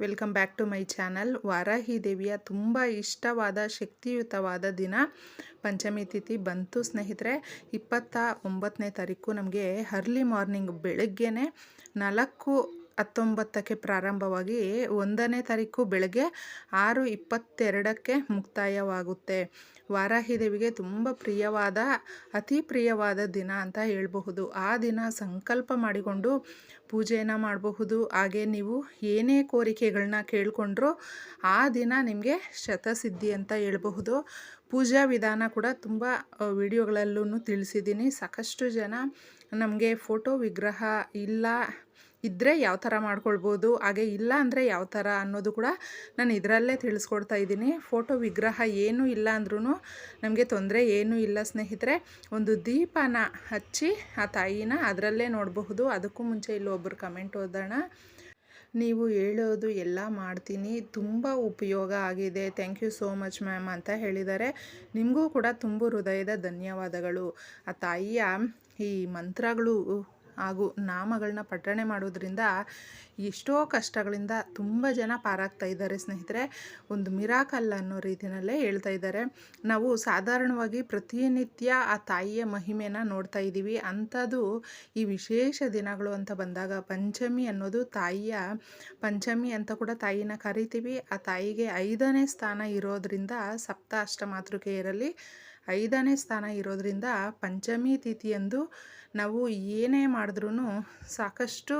Welcome back to my channel. Varahi ದೇವಿಯ ತುಂಬ ಇಷ್ಟವಾದ, ಶಕ್ತಿಯುತವಾದ ದಿನ ಪಂಚಮಿ ತಿಥಿ ಬಂತು ಸ್ನೇಹಿತರೆ. ಇಪ್ಪತ್ತ ಒಂಬತ್ತನೇ ತಾರೀಕು ನಮಗೆ ಅರ್ಲಿ ಮಾರ್ನಿಂಗ್ ಬೆಳಗ್ಗೆನೆ ನಾಲ್ಕು ಹತ್ತೊಂಬತ್ತಕ್ಕೆ ಪ್ರಾರಂಭವಾಗಿ ಒಂದನೇ ತಾರೀಕು ಬೆಳಗ್ಗೆ ಆರು ಇಪ್ಪತ್ತೆರಡಕ್ಕೆ ಮುಕ್ತಾಯವಾಗುತ್ತೆ. ವಾರಾಹಿ ದೇವಿಗೆ ತುಂಬ ಪ್ರಿಯವಾದ, ಅತಿ ಪ್ರಿಯವಾದ ದಿನ ಅಂತ ಹೇಳಬಹುದು. ಆ ದಿನ ಸಂಕಲ್ಪ ಮಾಡಿಕೊಂಡು ಪೂಜೆಯನ್ನು ಮಾಡಬಹುದು. ಹಾಗೆ ನೀವು ಏನೇ ಕೋರಿಕೆಗಳನ್ನ ಕೇಳಿಕೊಂಡ್ರೂ ಆ ದಿನ ನಿಮಗೆ ಶತಸಿದ್ಧಿ ಅಂತ ಹೇಳಬಹುದು. ಪೂಜಾ ವಿಧಾನ ಕೂಡ ತುಂಬ ವಿಡಿಯೋಗಳಲ್ಲೂ ತಿಳಿಸಿದ್ದೀನಿ. ಸಾಕಷ್ಟು ಜನ ನಮಗೆ ಫೋಟೋ ವಿಗ್ರಹ ಇಲ್ಲ ಇದ್ದರೆ ಯಾವ ಥರ ಮಾಡ್ಕೊಳ್ಬೋದು, ಹಾಗೆ ಇಲ್ಲ ಅಂದರೆ ಯಾವ ಥರ ಅನ್ನೋದು ಕೂಡ ನಾನು ಇದರಲ್ಲೇ ತಿಳಿಸ್ಕೊಡ್ತಾ ಇದ್ದೀನಿ. ಫೋಟೋ ವಿಗ್ರಹ ಏನೂ ಇಲ್ಲ ಅಂದ್ರೂ ನಮಗೆ ತೊಂದರೆ ಏನೂ ಇಲ್ಲ ಸ್ನೇಹಿತರೆ. ಒಂದು ದೀಪನ ಹಚ್ಚಿ ಆ ತಾಯಿನ ಅದರಲ್ಲೇ ನೋಡಬಹುದು. ಅದಕ್ಕೂ ಮುಂಚೆ ಇಲ್ಲೊಬ್ಬರು ಕಮೆಂಟ್ ಓದೋಣ. ನೀವು ಹೇಳೋದು ಎಲ್ಲ ಮಾಡ್ತೀನಿ. ತುಂಬ ಉಪಯೋಗ ಆಗಿದೆ. Thank you so much ma'am ಅಂತ ಹೇಳಿದ್ದಾರೆ. ನಿಮಗೂ ಕೂಡ ತುಂಬ ಹೃದಯದ ಧನ್ಯವಾದಗಳು. ಆ ತಾಯಿಯ ಈ ಮಂತ್ರಗಳು ಹಾಗೂ ನಾಮಗಳನ್ನ ಪಠಣೆ ಮಾಡೋದ್ರಿಂದ ಎಷ್ಟೋ ಕಷ್ಟಗಳಿಂದ ತುಂಬ ಜನ ಪಾರಾಗ್ತಾ ಇದ್ದಾರೆ ಸ್ನೇಹಿತರೆ. ಒಂದು ಮಿರಾಕಲ್ ಅನ್ನೋ ರೀತಿಯಲ್ಲೇ ಹೇಳ್ತಾ ಇದ್ದಾರೆ. ನಾವು ಸಾಧಾರಣವಾಗಿ ಪ್ರತಿನಿತ್ಯ ಆ ತಾಯಿಯ ಮಹಿಮೆನ ನೋಡ್ತಾ ಇದ್ದೀವಿ. ಅಂಥದ್ದು ಈ ವಿಶೇಷ ದಿನಗಳು ಅಂತ ಬಂದಾಗ ಪಂಚಮಿ ಅನ್ನೋದು ತಾಯಿಯ ಪಂಚಮಿ ಅಂತ ಕೂಡ ತಾಯಿನ ಕರಿತೀವಿ. ಆ ತಾಯಿಗೆ ಐದನೇ ಸ್ಥಾನ ಇರೋದ್ರಿಂದ ಸಪ್ತ ಅಷ್ಟ ಮಾತೃಕೆಯರಲ್ಲಿ ಐದನೇ ಸ್ಥಾನ ಇರೋದರಿಂದ ಪಂಚಮಿ ತಿಥಿಯಂದು ನಾವು ಏನೇ ಮಾಡಿದ್ರೂ ಸಾಕಷ್ಟು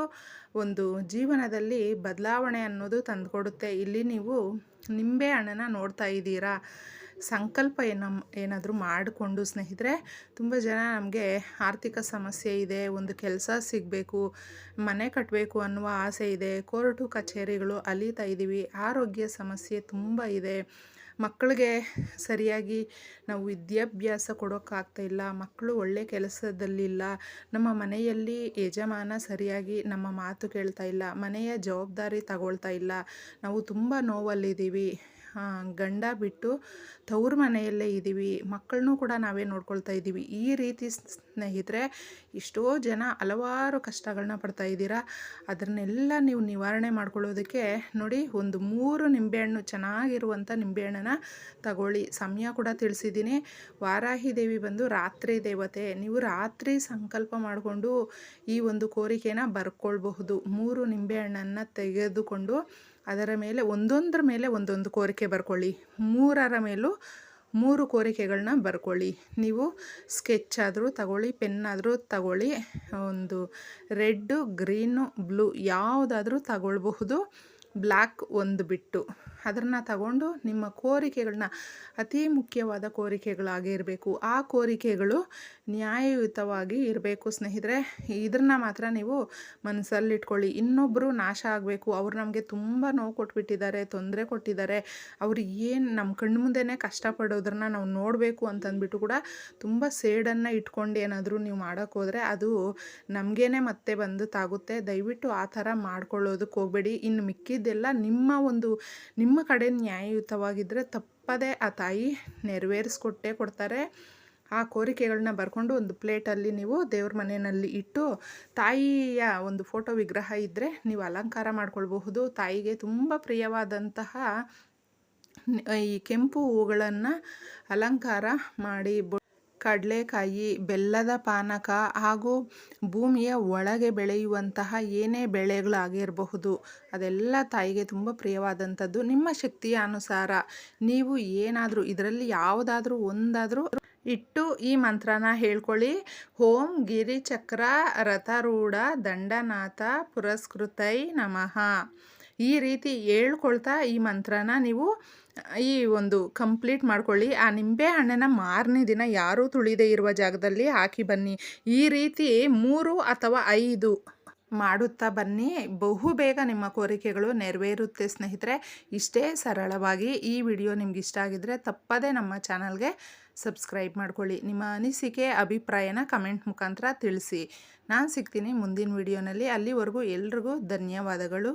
ಒಂದು ಜೀವನದಲ್ಲಿ ಬದಲಾವಣೆ ಅನ್ನೋದು ತಂದುಕೊಡುತ್ತೆ. ಇಲ್ಲಿ ನೀವು ನಿಂಬೆ ಹಣ್ಣನ್ನು ನೋಡ್ತಾ ಇದ್ದೀರಾ. ಸಂಕಲ್ಪ ಏನ ಏನಾದರೂ ಮಾಡಿಕೊಂಡು ಸ್ನೇಹಿತರೆ, ತುಂಬ ಜನ ನಮಗೆ ಆರ್ಥಿಕ ಸಮಸ್ಯೆ ಇದೆ, ಒಂದು ಕೆಲಸ ಸಿಗಬೇಕು, ಮನೆ ಕಟ್ಟಬೇಕು ಅನ್ನುವ ಆಸೆ ಇದೆ, ಕೋರ್ಟು ಕಚೇರಿಗಳು ಅಲೀತಾ ಇದ್ದೀವಿ ಆರೋಗ್ಯ ಸಮಸ್ಯೆ ತುಂಬ ಇದೆ. ಮಕ್ಕಳಿಗೆ ಸರಿಯಾಗಿ ನಾವು ವಿದ್ಯಾಭ್ಯಾಸ ಕೊಡೋಕ್ಕಾಗ್ತಾ ಇಲ್ಲ, ಮಕ್ಕಳು ಒಳ್ಳೆ ಕೆಲಸದಲ್ಲಿಲ್ಲ, ನಮ್ಮ ಮನೆಯಲ್ಲಿ ಯಜಮಾನ ಸರಿಯಾಗಿ ನಮ್ಮ ಮಾತು ಕೇಳ್ತಾ ಇಲ್ಲ, ಮನೆಯ ಜವಾಬ್ದಾರಿ ತಗೊಳ್ತಾ ಇಲ್ಲ, ನಾವು ತುಂಬ ನೋವಲ್ಲಿದ್ದೀವಿ ಗಂಡ ಬಿಟ್ಟು ತವ್ರ ಮನೆಯಲ್ಲೇ ಇದ್ದೀವಿ ಮಕ್ಕಳನ್ನೂ ಕೂಡ ನಾವೇ ನೋಡ್ಕೊಳ್ತಾ ಇದ್ದೀವಿ ಈ ರೀತಿ ಸ್ನೇಹಿತರೆ ಎಷ್ಟೋ ಜನ ಹಲವಾರು ಕಷ್ಟಗಳನ್ನ ಪಡ್ತಾ ಇದ್ದೀರಾ. ಅದನ್ನೆಲ್ಲ ನೀವು ನಿವಾರಣೆ ಮಾಡ್ಕೊಳ್ಳೋದಕ್ಕೆ ನೋಡಿ, ಒಂದು ಮೂರು ನಿಂಬೆಹಣ್ಣು ಚೆನ್ನಾಗಿರುವಂಥ ನಿಂಬೆಹಣ್ಣನ್ನು ತಗೊಳ್ಳಿ. ಸಮಯ ಕೂಡ ತಿಳಿಸಿದ್ದೀನಿ. ವಾರಾಹಿ ದೇವಿ ಬಂದು ರಾತ್ರಿ ದೇವತೆ. ನೀವು ರಾತ್ರಿ ಸಂಕಲ್ಪ ಮಾಡಿಕೊಂಡು ಈ ಒಂದು ಕೋರಿಕೆನ ಬರ್ಕೊಳ್ಬಹುದು. ಮೂರು ನಿಂಬೆಹಣ್ಣನ್ನು ತೆಗೆದುಕೊಂಡು ಅದರ ಮೇಲೆ ಒಂದೊಂದರ ಮೇಲೆ ಒಂದೊಂದು ಕೋರಿಕೆ ಬರ್ಕೊಳ್ಳಿ. ಮೂರರ ಮೇಲೂ ಮೂರು ಕೋರಿಕೆಗಳನ್ನ ಬರ್ಕೊಳ್ಳಿ. ನೀವು ಸ್ಕೆಚ್ ಆದರೂ ತಗೊಳ್ಳಿ, ಪೆನ್ ಆದರೂ ತಗೊಳ್ಳಿ, ಒಂದು ರೆಡ್ಡು, ಗ್ರೀನು, ಬ್ಲೂ ಯಾವುದಾದ್ರೂ ತಗೊಳ್ಬಹುದು. ಬ್ಲ್ಯಾಕ್ ಒಂದು ಬಿಟ್ಟು. ಅದನ್ನು ತಗೊಂಡು ನಿಮ್ಮ ಕೋರಿಕೆಗಳನ್ನ ಅತಿ ಮುಖ್ಯವಾದ ಕೋರಿಕೆಗಳಾಗಿರಬೇಕು ಆ ಕೋರಿಕೆಗಳು ನ್ಯಾಯಯುತವಾಗಿ ಇರಬೇಕು ಸ್ನೇಹಿತರೆ. ಇದನ್ನು ಮಾತ್ರ ನೀವು ಮನಸ್ಸಲ್ಲಿಟ್ಕೊಳ್ಳಿ. ಇನ್ನೊಬ್ಬರು ನಾಶ ಆಗಬೇಕು. ಅವ್ರು ನಮಗೆ ತುಂಬ ನೋವು ಕೊಟ್ಬಿಟ್ಟಿದ್ದಾರೆ, ತೊಂದರೆ ಕೊಟ್ಟಿದ್ದಾರೆ. ಅವ್ರು ಏನು ನಮ್ಮ ಕಣ್ಣು ಮುಂದೆನೇ ಕಷ್ಟಪಡೋದ್ರನ್ನ ನಾವು ನೋಡಬೇಕು ಅಂತಂದ್ಬಿಟ್ಟು ಕೂಡ ತುಂಬ ಸೇಡನ್ನು ಇಟ್ಕೊಂಡು ಏನಾದರೂ ನೀವು ಮಾಡೋಕ್ಕೋದ್ರೆ ಅದು ನಮಗೇನೆ ಮತ್ತೆ ಬಂದು ತಾಗುತ್ತೆ. ದಯವಿಟ್ಟು ಆ ಥರ ಮಾಡ್ಕೊಳ್ಳೋದಕ್ಕೆ ಹೋಗಬೇಡಿ. ಇನ್ನು ಮಿಕ್ಕಿದ್ದೆಲ್ಲ ನಿಮ್ಮ ಒಂದು ನಿಮ್ಮ ಕಡೆ ನ್ಯಾಯಯುತವಾಗಿದ್ದರೆ ತಪ್ಪದೇ ಆ ತಾಯಿ ನೆರವೇರಿಸ್ಕೊಟ್ಟೇ ಕೊಡ್ತಾರೆ. ಆ ಕೋರಿಕೆಗಳನ್ನ ಬರ್ಕೊಂಡು ಒಂದು ಪ್ಲೇಟಲ್ಲಿ ನೀವು ದೇವ್ರ ಮನೆಯಲ್ಲಿ ಇಟ್ಟು ತಾಯಿಯ ಒಂದು ಫೋಟೋ ವಿಗ್ರಹ ಇದ್ದರೆ ನೀವು ಅಲಂಕಾರ ಮಾಡ್ಕೊಳ್ಬಹುದು. ತಾಯಿಗೆ ತುಂಬ ಪ್ರಿಯವಾದಂತಹ ಈ ಕೆಂಪು ಹೂಗಳನ್ನು ಅಲಂಕಾರ ಮಾಡಿ ಕಡಲೆಕಾಯಿ, ಬೆಲ್ಲದ ಪಾನಕ ಹಾಗೂ ಭೂಮಿಯ ಒಳಗೆ ಬೆಳೆಯುವಂತಹ ಏನೇ ಬೆಳೆಗಳಾಗಿರಬಹುದು ಅದೆಲ್ಲ ತಾಯಿಗೆ ತುಂಬ ಪ್ರಿಯವಾದಂಥದ್ದು. ನಿಮ್ಮ ಶಕ್ತಿಯ ಅನುಸಾರ ನೀವು ಏನಾದರೂ ಇದರಲ್ಲಿ ಯಾವುದಾದ್ರೂ ಒಂದಾದರೂ ಇಟ್ಟು ಈ ಮಂತ್ರನ ಹೇಳ್ಕೊಳ್ಳಿ. ಓಂ ಗಿರಿಚಕ್ರ ರಥರೂಢ ದಂಡನಾಥ ಪುರಸ್ಕೃತೈ ನಮಃ. ಈ ರೀತಿ ಹೇಳ್ಕೊಳ್ತಾ ಈ ಮಂತ್ರನ ನೀವು, ಈ ಒಂದು ಕಂಪ್ಲೀಟ್ ಮಾಡ್ಕೊಳ್ಳಿ. ಆ ನಿಂಬೆ ಹಣ್ಣನ್ನು ಮಾರನೇ ದಿನ ಯಾರೂ ತುಳಿದೇ ಇರುವ ಜಾಗದಲ್ಲಿ ಹಾಕಿ ಬನ್ನಿ. ಈ ರೀತಿ ಮೂರು ಅಥವಾ ಐದು ಮಾಡುತ್ತಾ ಬನ್ನಿ. ಬಹು ಬೇಗ ನಿಮ್ಮ ಕೋರಿಕೆಗಳು ನೆರವೇರುತ್ತೆ ಸ್ನೇಹಿತರೆ. ಇಷ್ಟೇ ಸರಳವಾಗಿ ಈ ವಿಡಿಯೋ ನಿಮ್ಗೆ ಇಷ್ಟ ಆಗಿದ್ರೆ ತಪ್ಪದೇ ನಮ್ಮ ಚಾನಲ್ಗೆ ಸಬ್ಸ್ಕ್ರೈಬ್ ಮಾಡ್ಕೊಳ್ಳಿ. ನಿಮ್ಮ ಅನಿಸಿಕೆ, ಅಭಿಪ್ರಾಯನ ಕಮೆಂಟ್ ಮುಖಾಂತರ ತಿಳಿಸಿ. ನಾನು ಸಿಗ್ತೀನಿ ಮುಂದಿನ ವಿಡಿಯೋನಲ್ಲಿ. ಅಲ್ಲಿವರೆಗೂ ಎಲ್ರಿಗೂ ಧನ್ಯವಾದಗಳು.